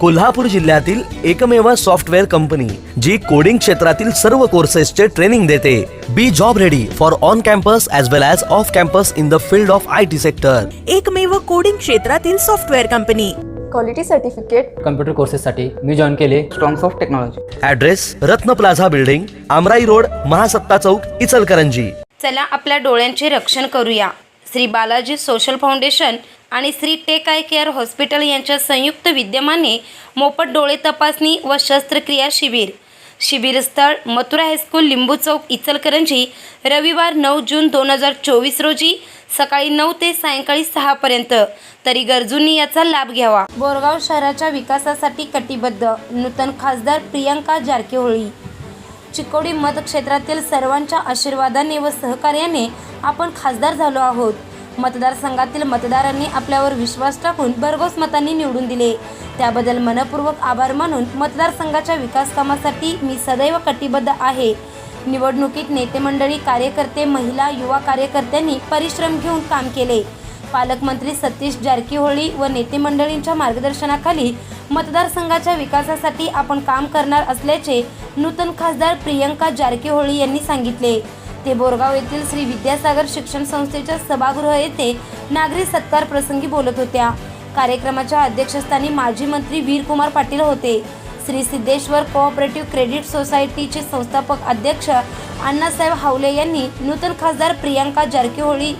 कोल्हापूर जिल्ह्यातील एकमेव software company जी coding क्षेत्रातील सर्व कोर्सेसचे ट्रेनिंग देते. Be job ready for on campus as well as off campus in the field of I T sector एकमेव coding क्षेत्रातील software company. Quality certificate computer कोर्सेससाठी मी join केले. Strongs of technology address Ratna plaza building Amrai road Mahasatta चौक इचलकरंजी. चला आपल्या डोळ्यांचे रक्षण करूया. Shri Balaji social foundation आणि Shri tech eye care hospital यांच्या संयुक्त विद्यमाने मोफत डोळे तपासणी व शस्त्रक्रिया शिबिर. शिबिरस्थळ मथुरा हायस्कूल लिंबू चौक इचलकरंजी रविवार नऊ जून दोन हजार चोवीस रोजी सकाळी नऊ ते सायंकाळी सहापर्यंत तरी गरजूंनी याचा लाभ घ्यावा. बोरगाव शहराच्या विकासासाठी कटिबद्ध. नूतन खासदार प्रियंका जारकेहोळी. चिकोडी मतक्षेत्रातील सर्वांच्या आशीर्वादाने व सहकार्याने आपण खासदार झालो आहोत. मतदारसंघातील मतदारांनी आपल्यावर विश्वास टाकून भरघोस मतांनी निवडून दिले. त्याबद्दल मनपूर्वक आभार मानून मतदारसंघाच्या विकास कामासाठी मी सदैव कटिबद्ध आहे. निवडणुकीत नेते मंडळी कार्यकर्ते महिला युवा कार्यकर्त्यांनी परिश्रम घेऊन काम केले. पालकमंत्री सतीश जारकीहोळी व नेते मंडळींच्या मार्गदर्शनाखाली मतदारसंघाच्या विकासासाठी आपण काम करणार असल्याचे नूतन खासदार प्रियंका जारकीहोळी यांनी सांगितले. ते बोरगाव येथील श्री विद्यासागर शिक्षण संस्थेच्या सभागृह येथे नागरी सत्कार प्रसंगी बोलत होत्या. कार्यक्रमाच्या अध्यक्षस्थानी माजी मंत्री वीरकुमार पाटील होते. श्री सिद्धेश्वर कोऑपरेटिव्ह क्रेडिट सोसायटीचे संस्थापक अध्यक्ष अण्णासाहेब हावले यांनी नूतन खासदार प्रियांका जारकिहोळी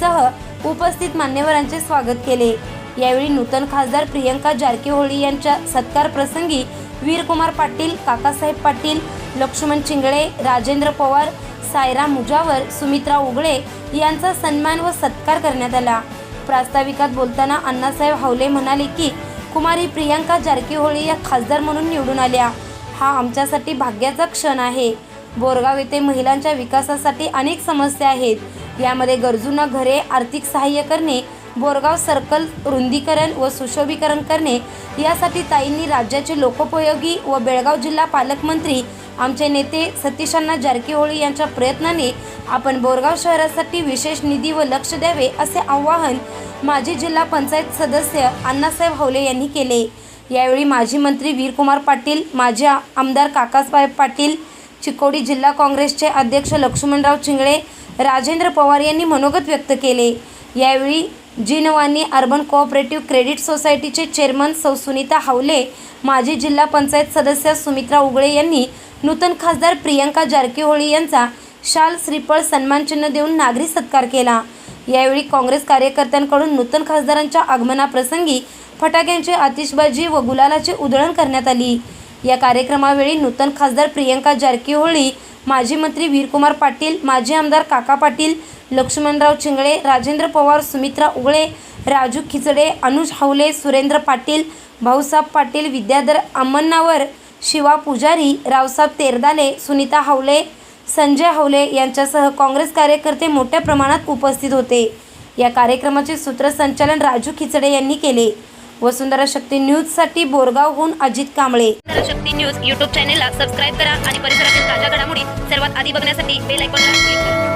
सह उपस्थित मान्यवरांचे स्वागत केले. यावेळी नूतन खासदार प्रियंका जारकिहोळी यांच्या सत्कार प्रसंगी वीरकुमार पाटील काकासाहेब पाटील लक्ष्मण चिंगळे राजेंद्र पवार सायरा मुजावर सुमित्रा उगळे यांचा सन्मान व सत्कार करण्यात आला. प्रास्ताविकात बोलताना अण्णासाहेब हावले म्हणाले की कुमारी प्रियांका जारकीहोळी या खासदार म्हणून निवडून आल्या. हा आमच्यासाठी भाग्याचा क्षण आहे. बोरगाव येथे महिलांच्या विकासासाठी अनेक समस्या आहेत. यामध्ये गरजूंना घरे आर्थिक सहाय्य करणे बोरगाव सर्कल रुंदीकरण व सुशोभीकरण करणे यासाठी ताईंनी राज्याचे लोकोपयोगी व बेळगाव जिल्हा पालकमंत्री आमचे नेते सतीशांना जारकीहोळी यांच्या प्रयत्नाने आपण बोरगाव शहरासाठी विशेष निधी व लक्ष द्यावे असे आवाहन माजी जिल्हा पंचायत सदस्य अण्णासाहेब हवले यांनी केले. यावेळी माजी मंत्री वीरकुमार पाटील माजी आमदार काकासाहेब पाटील चिकोडी जिल्हा काँग्रेसचे अध्यक्ष लक्ष्मणराव चिंगळे राजेंद्र पवार यांनी मनोगत व्यक्त केले. यावेळी जिनवानी अर्बन कोऑपरेटिव्ह क्रेडिट सोसायटीचे चेअरमन सौ सुनीता हावले माजी जिल्हा पंचायत सदस्य सुमित्रा उगळे यांनी नूतन खासदार प्रियंका जारकीहोळी यांचा शाल श्रीफळ सन्मानचिन्ह देऊन नागरी सत्कार केला. यावेळी काँग्रेस कार्यकर्त्यांकडून नूतन खासदारांच्या आगमनाप्रसंगी फटाक्यांची आतिषबाजी व गुलालाची उधळण करण्यात आली. या कार्यक्रमावेळी नूतन खासदार प्रियंका जारकीहोळी माजी मंत्री वीरकुमार पाटील माजी आमदार काका पाटील लक्ष्मणराव चिंगळे राजेंद्र पवार सुमित्रा उगळे राजू खिचडे अनुज हावले सुरेंद्र पाटील भाऊसाहेब पाटील विद्याधर अमन्नावर शिवा पुजारी रावसाहेब तेरदाले सुनीता हावले संजय हावले यांच्यासह काँग्रेस कार्यकर्ते मोठ्या प्रमाणात उपस्थित होते. या कार्यक्रमाचे सूत्रसंचालन राजू खिचडे यांनी केले. वसुंधरा शक्ती न्यूजसाठी बोरगावहून अजित कांबळे. शक्ती न्यूज यूट्यूब चॅनेलला सबस्क्राईब करा आणि परिसरातील ताज्या घडामोडी सर्वात आधी बघण्यासाठी बेल आयकॉनला क्लिक करा.